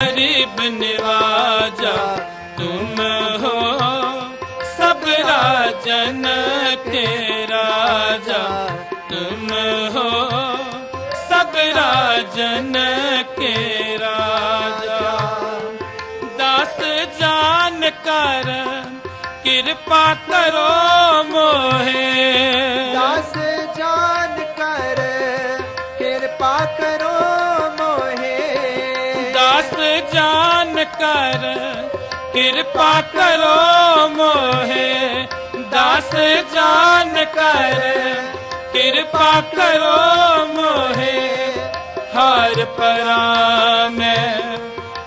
ਹਰੀ ਬਨਵਾਜਾ ਤੁਮ ਹੋ ਸਭ ਰਾਜਨ ਕੇ ਰਾਜਾ ਤੁਮ ਹੋ ਸਭ ਰਾਜਨ ਕੇ ਰਾਜਾ ਦਸ ਜਾਨ ਕਰ ਕਿਰਪਾ ਕਰੋ ਮੋਹੇ ਜਾਨ ਕਰ, ਕਿਰਪਾ ਕਰੋ ਮੋਹੇ। ਦਾਸ ਜਾਨ ਕਰ, ਕਿਰਪਾ ਕਰੋ ਮੋਹੇ। ਹਰ ਪਰਾਨ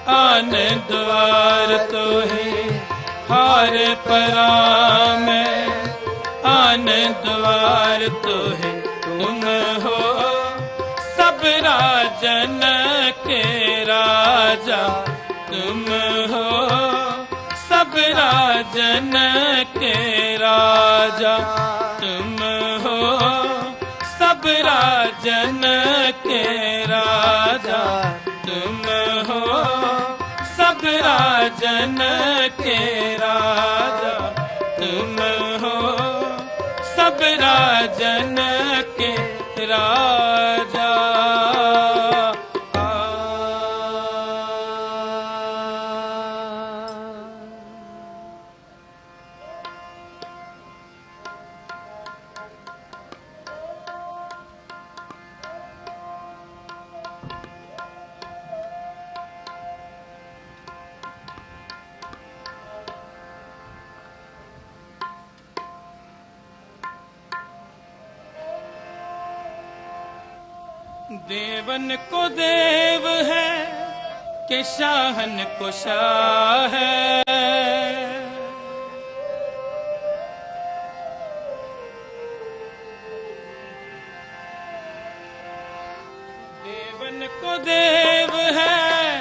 ਆਨ ਦਵਾਰ ਤੋਹੇ। ਹਰ ਪਰਾਨ ਆਨ ਦਵਾਰ ਤੋਹੇ। ਤੁਮ ਹੋ सब राजन के राजा तुम हो सब राजन के राजा तुम हो सब राजन के राजा तुम हो सब राजन के राजा तुम हो सब राजन के राजा देवन को देव है कि शाहन को शाह है देवन को देव है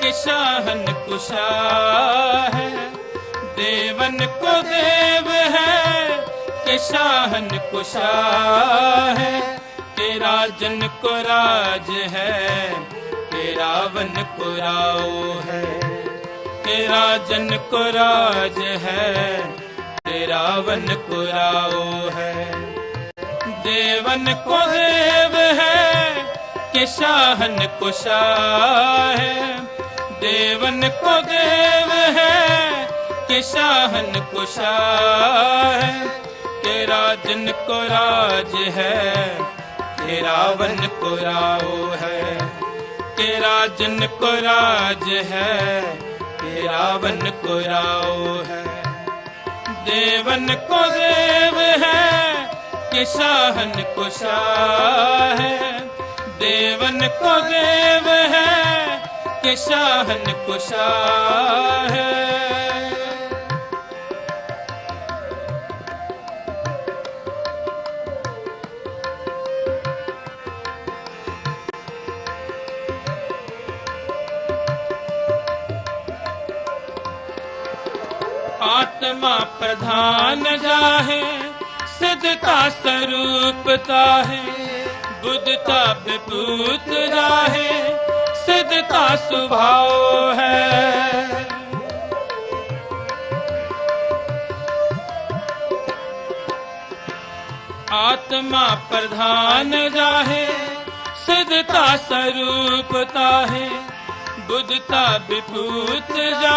कि शाहन को शाह है देवन को देव है कि शाहन को शाह है के राजन को राज है के रावण को राव है के राजन को राज है के रावण को राव है देवन को देव है कि शाहन को शाह है देवन को देव है कि शाहन को शाह है के राजन को राज है के रावण को राव है के राजन को राज है के रावण को राव है देवन को देव है कि शाहन को शाह है देवन को देव है कि शाहन को शाह है ਆਤਮਾ ਪ੍ਰਧਾਨ ਜਾਹੇ ਸਿਧਤਾ ਸਰੂਪਤਾ ਹੈ ਬੁੱਧਤਾ ਵਿਭੂਤ ਜਾਹੇ ਸਿਧਤਾ ਸੁਭਾਉ ਹੈ। ਆਤਮਾ ਪ੍ਰਧਾਨ ਜਾਹੇ ਸਿਧਤਾ ਸਰੂਪਤਾ ਹੈ ਬੁੱਧਤਾ ਵਿਭੂਤ ਜਾਹੇ।